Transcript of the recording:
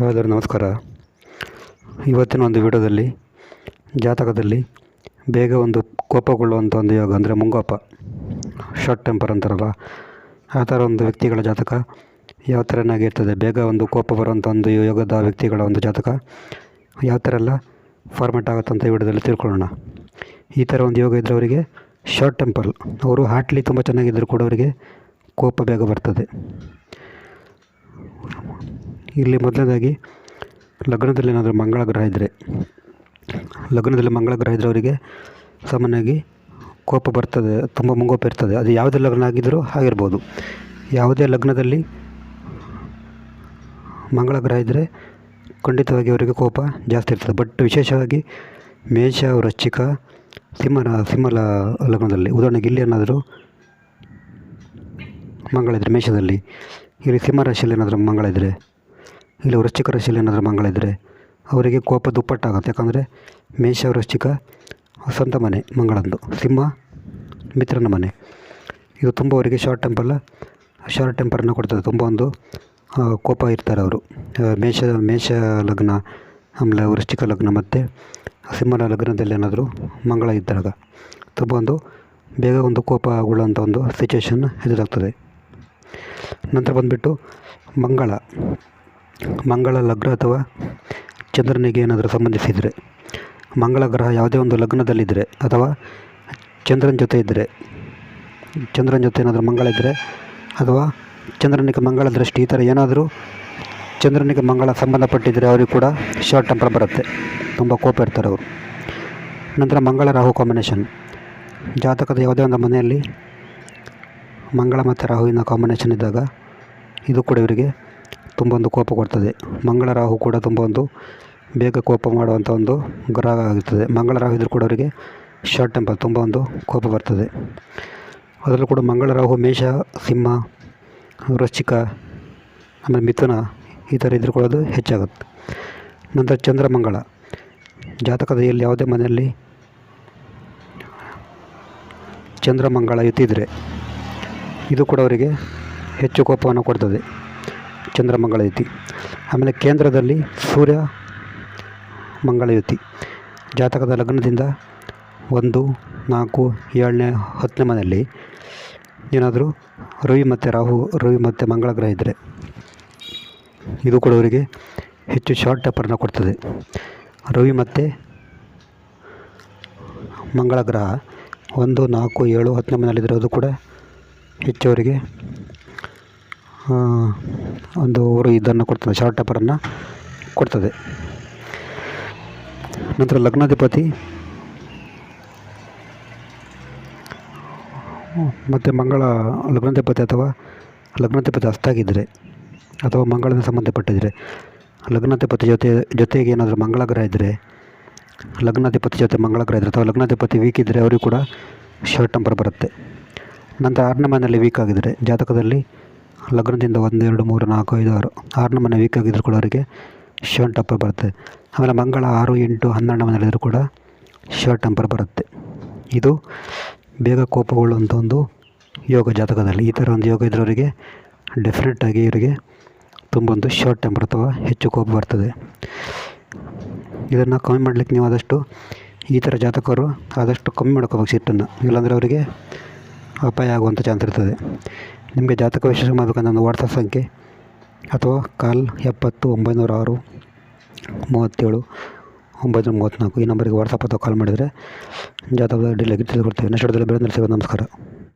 ಹಾಗಾದರೆ ನಮಸ್ಕಾರ. ಇವತ್ತಿನ ಒಂದು ವಿಡಿಯೋದಲ್ಲಿ, ಜಾತಕದಲ್ಲಿ ಬೇಗ ಒಂದು ಕೋಪಗೊಳ್ಳುವಂಥ ಒಂದು ಯೋಗ ಅಂದರೆ ಮುಂಗೋಪ ಶಾರ್ಟ್ ಟೆಂಪರ್ ಅಂತಾರಲ್ಲ, ಆ ಥರ ಒಂದು ವ್ಯಕ್ತಿಗಳ ಜಾತಕ ಯಾವ ಥರನಾಗಿರ್ತದೆ ಬೇಗ ಒಂದು ಕೋಪ ಬರುವಂಥ ಒಂದು ಯೋಗದ ವ್ಯಕ್ತಿಗಳ ಒಂದು ಜಾತಕ ಯಾವ ಥರ ಎಲ್ಲ ಫಾರ್ಮೆಟ್ ಆಗುತ್ತೆ ಅಂತ ವಿಡಿಯೋದಲ್ಲಿ ತಿಳ್ಕೊಳ್ಳೋಣ. ಈ ಥರ ಒಂದು ಯೋಗ ಇದ್ದರೆ ಅವರಿಗೆ ಶಾರ್ಟ್ ಟೆಂಪರ್ ಅವರು ಹಾಟ್ಲಿ ತುಂಬ ಚೆನ್ನಾಗಿದ್ದರೂ ಕೂಡ ಅವರಿಗೆ ಕೋಪ ಬೇಗ ಬರ್ತದೆ. ಇಲ್ಲಿ ಮೊದಲನೇದಾಗಿ ಲಗ್ನದಲ್ಲಿ ಏನಾದರೂ ಮಂಗಳ ಗ್ರಹ ಇದ್ದರೆ, ಲಗ್ನದಲ್ಲಿ ಮಂಗಳ ಗ್ರಹ ಇದ್ದರೆ ಅವರಿಗೆ ಸಾಮಾನ್ಯವಾಗಿ ಕೋಪ ಬರ್ತದೆ, ತುಂಬ ಮುಂಗೋಪ ಇರ್ತದೆ. ಅದು ಯಾವುದೇ ಲಗ್ನ ಆಗಿದ್ದರೂ ಆಗಿರ್ಬೋದು. ಯಾವುದೇ ಲಗ್ನದಲ್ಲಿ ಮಂಗಳ ಗ್ರಹ ಇದ್ದರೆ ಖಂಡಿತವಾಗಿ ಅವರಿಗೆ ಕೋಪ ಜಾಸ್ತಿ ಇರ್ತದೆ. ಬಟ್ ವಿಶೇಷವಾಗಿ ಮೇಷ, ವೃಶ್ಚಿಕ, ಸಿಂಹನ ಸಿಂಹಲ ಲಗ್ನದಲ್ಲಿ ಉದಾಹರಣೆಗೆ ಇಲ್ಲಿ ಏನಾದರೂ ಮಂಗಳ ಇದ್ದರೆ, ಮೇಷದಲ್ಲಿ, ಇಲ್ಲಿ ಸಿಂಹರಾಶಿಯಲ್ಲಿ ಏನಾದರೂ ಮಂಗಳ ಇದ್ದರೆ ಇಲ್ಲಿ ವೃಶ್ಚಿಕ ರಾಶಿಯಲ್ಲಿ ಏನಾದರೂ ಮಂಗಳ ಇದ್ದರೆ ಅವರಿಗೆ ಕೋಪ ದುಪ್ಪಟ್ಟಾಗುತ್ತೆ. ಯಾಕಂದರೆ ಮೇಷ, ವೃಶ್ಚಿಕ ಸ್ವಂತ ಮನೆ, ಮಂಗಳಂದು. ಸಿಂಹ ಮಿತ್ರನ ಮನೆ. ಇದು ತುಂಬ ಅವರಿಗೆ ಶಾರ್ಟ್ ಟೆಂಪಲ್ಲ ಶಾರ್ಟ್ ಟೆಂಪರನ್ನು ಕೊಡ್ತದೆ. ತುಂಬ ಒಂದು ಕೋಪ ಇರ್ತಾರೆ ಅವರು. ಮೇಷ ಮೇಷ ಲಗ್ನ, ಆಮೇಲೆ ವೃಶ್ಚಿಕ ಲಗ್ನ ಮತ್ತು ಸಿಂಹನ ಲಗ್ನದಲ್ಲಿ ಏನಾದರೂ ಮಂಗಳ ಇದ್ದಾಗ ತುಂಬ ಒಂದು ಬೇಗ ಒಂದು ಕೋಪ ಉಳ್ಳಂಥ ಒಂದು ಸಿಚುವೇಶನ್ ಎದುರಾಗ್ತದೆ. ನಂತರ ಬಂದುಬಿಟ್ಟು ಮಂಗಳ. ಮಂಗಳ ಲಗ್ನ ಅಥವಾ ಚಂದ್ರನಿಗೆ ಏನಾದರೂ ಸಂಬಂಧಿಸಿದರೆ, ಮಂಗಳ ಗ್ರಹ ಯಾವುದೇ ಒಂದು ಲಗ್ನದಲ್ಲಿದ್ದರೆ ಅಥವಾ ಚಂದ್ರನ ಜೊತೆ ಇದ್ದರೆ, ಚಂದ್ರನ ಜೊತೆ ಏನಾದರೂ ಮಂಗಳ ಇದ್ದರೆ ಅಥವಾ ಚಂದ್ರನಿಗೆ ಮಂಗಳ ದೃಷ್ಟಿ ಈ ಥರ ಏನಾದರೂ ಚಂದ್ರನಿಗೆ ಮಂಗಳ ಸಂಬಂಧಪಟ್ಟಿದ್ದರೆ ಅವರಿಗೆ ಕೂಡ ಶಾರ್ಟ್ ಟೆಂಪರ್ ಬರುತ್ತೆ. ತುಂಬ ಕೋಪ ಇರ್ತಾರೆ ಅವರು. ನಂತರ ಮಂಗಳ ರಾಹು ಕಾಂಬಿನೇಷನ್ ಜಾತಕದ ಯಾವುದೇ ಒಂದು ಮನೆಯಲ್ಲಿ ಮಂಗಳ ಮತ್ತು ರಾಹುವಿನ ಕಾಂಬಿನೇಷನ್ ಇದ್ದಾಗ ಇದು ಕೂಡ ಇವರಿಗೆ ತುಂಬ ಒಂದು ಕೋಪ ಕೊಡ್ತದೆ. ಮಂಗಳ ರಾಹು ಕೂಡ ತುಂಬ ಒಂದು ಬೇಗ ಕೋಪ ಮಾಡುವಂಥ ಒಂದು ಗ್ರಹ ಆಗಿರ್ತದೆ ಮಂಗಳ ರಾಹು ಇದ್ರೂ ಕೂಡ ಅವರಿಗೆ ಶಾರ್ಟ್ ಟೆಂಪರ್ ತುಂಬ ಒಂದು ಕೋಪ ಬರ್ತದೆ. ಅದರಲ್ಲೂ ಕೂಡ ಮಂಗಳ ರಾಹು, ಮೇಷ, ಸಿಂಹ, ವೃಶ್ಚಿಕ, ಆಮೇಲೆ ಮಿಥುನ ಈ ಥರ ಇದ್ರೂ ಕೂಡ ಅದು ಹೆಚ್ಚಾಗುತ್ತೆ. ನಂತರ ಚಂದ್ರಮಂಗಳ ಜಾತಕದ ಎಲ್ಲಿ ಯಾವುದೇ ಮನೆಯಲ್ಲಿ ಚಂದ್ರಮಂಗಳ ಯುತಿದ್ರೆ ಇದು ಕೂಡ ಅವರಿಗೆ ಹೆಚ್ಚು ಕೋಪವನ್ನು ಕೊಡ್ತದೆ. ಚಂದ್ರಮಂಗಳ ಯುತಿ ಆಮೇಲೆ ಕೇಂದ್ರದಲ್ಲಿ ಸೂರ್ಯ ಮಂಗಳ ಯುತಿ ಜಾತಕದ ಲಗ್ನದಿಂದ ಒಂದು, ನಾಲ್ಕು, ಏಳನೇ, ಹತ್ತನೇ ಮನೆಯಲ್ಲಿ ಏನಾದರೂ ರವಿ ಮತ್ತು ರಾಹು, ರವಿ ಮತ್ತು ಮಂಗಳ ಗ್ರಹ ಇದ್ದರೆ ಇದು ಕೂಡ ಅವರಿಗೆ ಹೆಚ್ಚು ಶಾರ್ಟ್ ಟೆಪರ್ನ ಕೊಡ್ತದೆ. ರವಿ ಮತ್ತು ಮಂಗಳ ಗ್ರಹ ಒಂದು, ನಾಲ್ಕು, ಏಳು, ಹತ್ತನೇ ಮನೆಯಲ್ಲಿದ್ದರೆ ಅದು ಕೂಡ ಹೆಚ್ಚು ಅವರಿಗೆ ಒಂದು ಅವರು ಇದನ್ನು ಕೊಡ್ತದೆ, ಶಾರ್ಟ್ ಟೆಂಪರನ್ನು ಕೊಡ್ತದೆ. ನಂತರ ಲಗ್ನಾಧಿಪತಿ. ಮತ್ತು ಮಂಗಳ ಲಗ್ನಾಧಿಪತಿ ಅಥವಾ ಲಗ್ನಾಧಿಪತಿ ಅಸ್ತಾಗಿದ್ದರೆ ಅಥವಾ ಮಂಗಳನ ಸಂಬಂಧಪಟ್ಟಿದ್ದರೆ, ಲಗ್ನಾಧಿಪತಿ ಜೊತೆ, ಜೊತೆಗೆ ಏನಾದರೂ ಮಂಗಳ ಗ್ರಹ ಇದ್ದರೆ, ಲಗ್ನಾಧಿಪತಿ ಜೊತೆ ಮಂಗಳ ಗ್ರಹ ಇದ್ದರೆ ಅಥವಾ ಲಗ್ನಾಧಿಪತಿ ವೀಕ್ ಇದ್ದರೆ ಅವರಿಗೂ ಕೂಡ ಶಾರ್ಟ್ ಟೆಂಪರ್ ಬರುತ್ತೆ. ನಂತರ ಆರನೇ ಮನೆಯಲ್ಲಿ ವೀಕ್ ಆಗಿದ್ದರೆ ಜಾತಕದಲ್ಲಿ ಲಗ್ನದಿಂದ ಒಂದು, ಎರಡು, ಮೂರು, ನಾಲ್ಕು, ಐದು, ಆರು, ಆರನೇ ಮನೆ ವೀಕ್ ಆಗಿದ್ದರೂ ಕೂಡ ಅವರಿಗೆ ಶಾರ್ಟ್ ಟೆಂಪರ್ ಬರುತ್ತೆ. ಆಮೇಲೆ ಮಂಗಳ ಆರು, ಎಂಟು ಹನ್ನೆರಡು ಮನೆಯಲ್ಲಿದ್ದರೂ ಕೂಡ ಶಾರ್ಟ್ ಟೆಂಪರ್ ಬರುತ್ತೆ. ಇದು ಬೇಗ ಕೋಪಗೊಳ್ಳುವಂಥ ಒಂದು ಯೋಗ ಜಾತಕದಲ್ಲಿ. ಈ ಥರ ಒಂದು ಯೋಗ ಇದ್ದವರಿಗೆ ಡೆಫಿನೆಟ್ಟಾಗಿ ಇವರಿಗೆ ತುಂಬ ಒಂದು ಶಾರ್ಟ್ ಟೆಂಪರ್ ಅಥವಾ ಹೆಚ್ಚು ಕೋಪ ಬರ್ತದೆ. ಇದನ್ನು ಕಮ್ಮಿ ಮಾಡಲಿಕ್ಕೆ ನೀವು ಆದಷ್ಟು ಈ ಥರ ಜಾತಕರು ಆದಷ್ಟು ಕಮ್ಮಿ ಮಾಡ್ಕೋಬೇಕು ಸಿಟ್ಟನ್ನು ಇಲ್ಲಾಂದರೆ ಅವರಿಗೆ ಅಪಾಯ ಆಗುವಂಥ ಚಾನ್ಸ್ ಇರ್ತದೆ. ನಿಮಗೆ ಜಾತಕ ವಿಶೇಷ ಮಾಡಬೇಕಂದ್ರೆ ಒಂದು ವಾಟ್ಸಪ್ ಸಂಖ್ಯೆ ಅಥವಾ ಕಾಲ್ ಎಪ್ಪತ್ತು ಒಂಬೈನೂರ ಆರು ಮೂವತ್ತೇಳು ಒಂಬೈನೂರ ಮೂವತ್ತ್ನಾಲ್ಕು ಈ ನಂಬರಿಗೆ ವಾಟ್ಸಪ್ ಅಥವಾ ಕಾಲ್ ಮಾಡಿದರೆ ಜಾತಕದ ಡೀಲಾಗಿ ತಿಳಿದುಕೊಡ್ತೇವೆ. ನೆಕ್ಸ್ಟ್ ಬೇರೆ ನಮಸ್ಕಾರ.